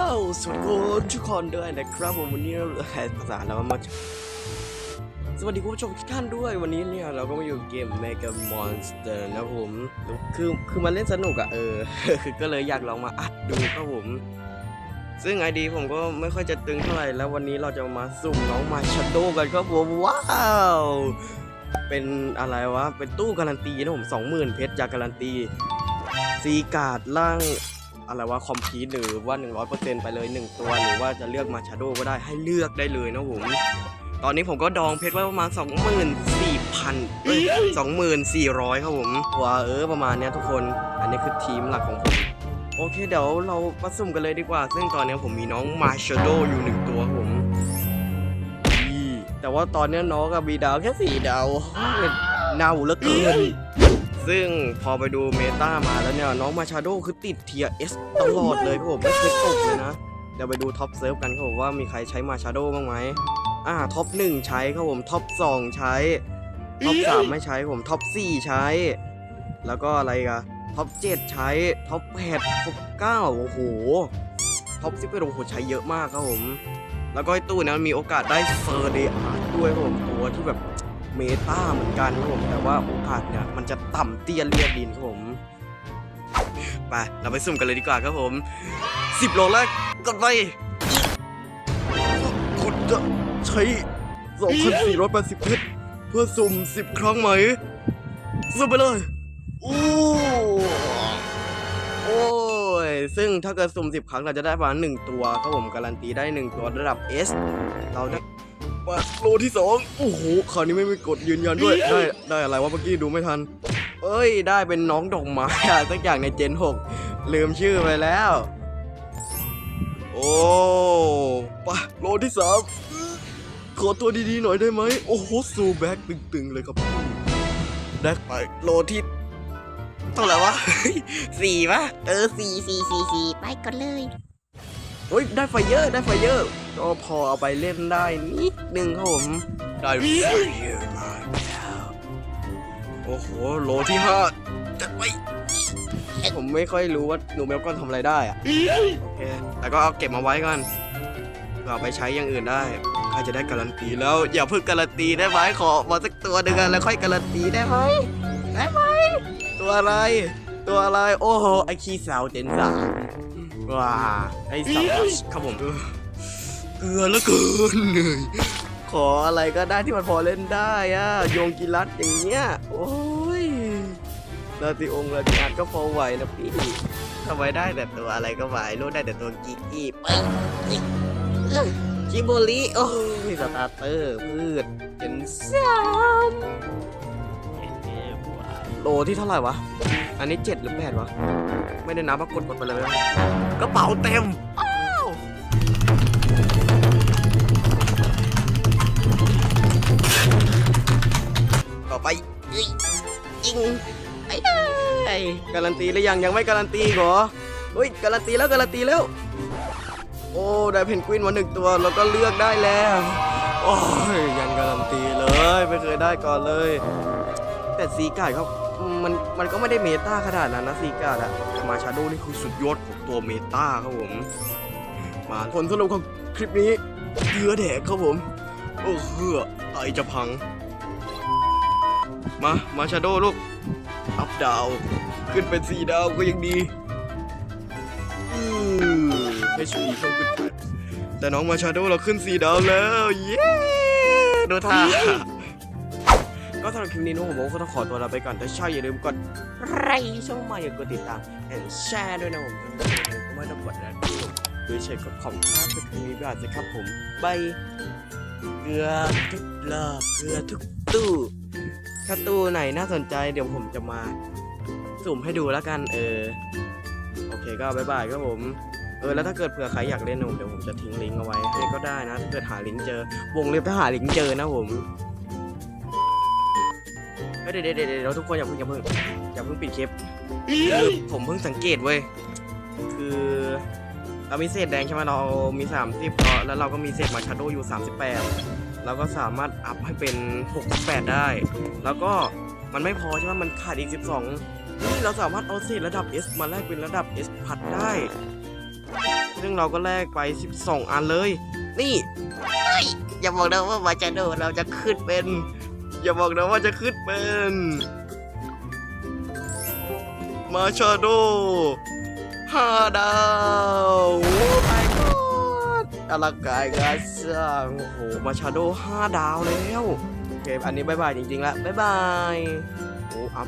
ลสวัสดีทุกคนด้วยนะครับผมวันนี้เราแหภาษาเรามาสวัสดีคุณผู้ชมทุกท่านด้วยวันนี้เนี่ยเราก็มาอยู่เกม Mega Monster นะผมคือคือมันเล่นสนุกอะเออก็เลยอยากลองมาอัดดูครับผม ซึ่งไอดีผมก็ไม่ค่อยจะตึงเท่าไหร่แล้ววันนี้เราจะมาสุ่มน้องมาชโดกันครับผมว้าวเป็นอะไรวะเป็นตู้การันตีนะผมสองหมื่นเพชรจากการันตีซีการ์ดล่าง อะไรว่าคอมพีทหรือว่า 100%ไปเลย 1 ตัว หรือว่าจะเลือกมาชาโดก็ได้ให้เลือกได้เลยนะผม ตอนนี้ผมก็ดองเพชรไว้ประมาณ 24,000เอ้ย24,400 ครับผมว้าเออประมาณเนี้ยทุกคน อันนี้คือทีมหลักของผมโอเคเดี๋ยวเรามาสุ่มกันเลยดีกว่า ซึ่งตอนนี้ผมมีน้องมาชาโดอยู่หนึ่งตัวครับผมอีแต่ว่าตอนนี้น้องกับมีดาวแค่สี่ดาวเฮ้ยเน่าเหลือเกิน ซึ่งพอไปดูเมตามาแล้วเนี่ย น้องมาชาโดคือติดเทียเอสตลอดเลยครับผมไม่เคยตกเลยนะ เดี๋ยวไปดูท็อปเซิร์ฟกันครับผมว่ามีใครใช้มาชาโดบ้างไหมอ่าท็อปหนึ่งใช้ครับผมท็อปสองใช้ท็อปสามไม่ใช้ครับผมท็อปสี่ใช้ แล้วก็อะไรกันท็อปเจ็ดใช้ท็อปแปดท็อปเก้าโอ้โหท็อปสิบเป็นโอ้โหใช้เยอะมากครับผม แล้วก็ไอตู้นี้นมีโอกาสได้เฟอร์เดอาร์ด้วยครับผมตัวที่แบบ เมตาเหมือนกันครับผมแต่ว่าโอกาสเนี่ยมันจะต่ำเตี้ยเลียดินครับผมไปเราไปสุ่มกันเลยดีกว่าครับผมสิบโลแรกกดไปคุณจะใช้2,480เพชรเพื่อสุ่ม10ครั้งไหมสุ่มไปเลยโอ้โอ้ยซึ่งถ้าเกิดสุ่ม10ครั้งเราจะได้ประมาณ1ตัวครับผมการันตีได้1ตัวระดับ S เราได้ มาโลที่2โอ้โหคราวนี้ไม่มีกดยืนยันด้วย ได้ได้อะไรวะเมื่อกี้ดูไม่ทัน เอ้ย ได้เป็นน้องดอกไม้อะสักอย่างในเจน6ลืมชื่อไปแล้ว โอ้ปะโลที่3ขอตัวดีๆหน่อยได้ไหม โอ้โหซูแบ็กตึงๆเลยครับพี่ได้ไปโลที่เท่าไหร่วะสี่ปะเออสี่สี่สี่สี่ไปก่อนเลยเฮ้ยได้ไฟเยอร์ได้ไฟเยอร์ก็พอเอาไปเล่นได้นิดนึงครับผมได้ไฟเยอร์มาแล้วโอ้โหโลที่ห้าจัดไปผมไม่ค่อยรู้ว่าหนูเมลก้อนทำอะไรได้อะโอเคแต่ก็เอาเก็บมาไว้ก่อนเพื่อเอาไปใช้อย่างอื่นได้ใครจะได้การันตีแล้ว อย่าเพิ่งการันตีได้ไหมขอมาสักตัวหนึ่งอะแล้วค่อยการันตีได้ไหมได้ไหมตัวอะไร ตัวอะไร โอ้โห ไอคีสาวเจนสามว้า ไอสาวครับผมเกลือแล้วเกินเหนื่อยขออะไรก็ได้ที่มันพอเล่นได้อะโยงกีรัตอย่างเงี้ย โอ้ยลาติองค์ลาติอาร์ตก็พอไหวนะพี่ทำไมได้แต่ตัวอะไรก็ไหวรู้ได้แต่ตัวกีกี้ปึ้งชิโบริโอ้ยสตาร์เตอร์พืชเป็นสามโลที่เท่าไหร่วะ อันนี้เจ็ดหรือแปดวะ ไม่ได้นับว่ากดกดไปเลยกระเป๋าเต็มอ้าวต่อไปเอ้ยยิงไอ้ไอ้การันตีหรือยังยังไม่การันตีอีกเหรอเฮ้ยการันตีแล้วการันตีแล้ว โอ้ได้เพนกวินมาหนึ่งตัวแล้วก็เลือกได้แล้วโอ้ยยังการันตีเลย ไม่เคยได้ก่อนเลย แต่ซีการ์ดเขา มันมันก็ไม่ได้เมตาขนาดนั้นนะซีกาดอะแต่มาชาโดนี่คือสุดยอดของตัวเมตาครับผม มาผลสรุปของคลิปนี้เกลือแดกครับผม โอ้เหือไตจะพัง มา มาชาโดลูก อัพดาว ขึ้นเป็นสี่ดาวก็ยังดีอือ HP เพิ่มขึ้นไปแต่น้องมาชาโดเราขึ้นสี่ดาวแล้ว เย้ดูท่า ก็สำหรับคลิปนี้น้องผมก็ต้องขอตัวลาไปก่อนถ้าใช่อย่าลืมกดไลค์ช่องใหม่อย่ากดติดตามแอนแชร์ด้วยนะผมไม่ต้องกดนะโดยใช้กดของค่าเป็นคลิปแบบสิครับผมบเกลือทุกรอบเกลือทุกตู้ถ้าตู้ไหนน่าสนใจเดี๋ยวผมจะมาสุ่มให้ดูแล้วกันเออโอเคก็บายบายครับผมเออแล้วถ้าเกิดเผื่อใครอยากเล่นนะผมเดี๋ยวผมจะทิ้งลิงก์เอาไว้ให้ก็ได้นะถ้าเกิดหาลิงก์เจอวงเล็บถ้าหาลิงก์เจอนะผม เฮ้ยเดี๋ยวเดี๋ยวเดี๋ยวทุกคนอย่าเพิ่งอย่าเพิ่งอย่าเพิ่งปิดคลิปคือผมเพิ่งสังเกตเว้ยคือเรามีเศษแดงใช่ไหมเรามี30ก็แล้วเราก็มีเศษมาชาโดอยู่ 38 เราก็สามารถอัพให้เป็น 68 ได้ แล้วก็มันไม่พอใช่ไหมมันขาดอีก 12นี่เราสามารถเอาเศษระดับ S มาแลกเป็นระดับ S พัดได้ ซึ่งเราก็แลกไป 12 อันเลย นี่อย่าบอกนะว่ามาจะโดเราจะขึ้นเป็น อย่าบอกนะว่าจะขึ้นเป็น มาชาโดห้าดาวโอ้ my god อลังการงานสร้างโอ้โห มาชาโดห้าดาวแล้ว โอเค อันนี้บายบายจริงๆแล้วบายบาย โอ้อัพ